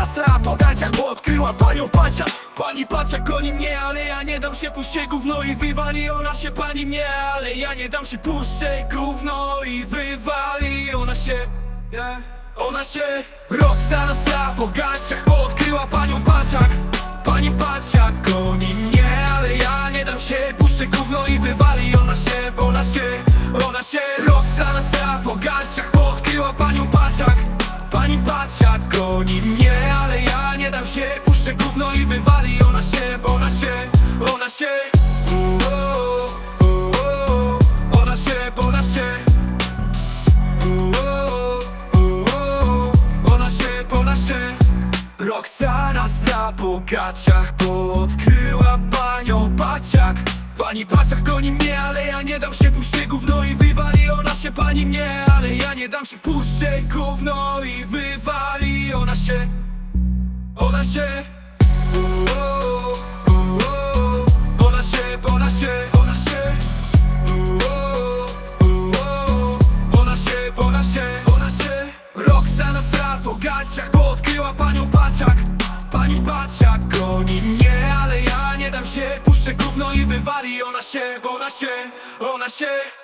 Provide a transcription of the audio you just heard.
nasra po gaciach, bo odkryła panią Pacia. Pani Pacia goni mnie, ale ja nie dam się puszczę gówno i wywali Ona się pani mnie, ale ja nie dam się puszczę gówno i wywali Ona się, yeah. ona się. Roxana sra po gaciach, bo odkryła panią Paciak Pani Pacia goni mnie, ale ja nie dam się puszczę gówno i wywali Ona się, ona się, ona się. Roxana sra po gaciach, bo odkryła panią Paciak Pani Pacia goni mnie, gówno i wywali Ona się, ona się, ona się. Ona się, ona się. Roxana stra po gaciach, bo panią Paciak. Pani Paciak goni mnie, ale ja nie dam się puszczę gówno i wywali Ona się pani mnie, ale ja nie dam się puszczę gówno i wywali Ona się, ona się panią Paciak Pani Paciak goni mnie, ale ja nie dam się. Puszczę gówno i wywali Ona się, ona się, ona się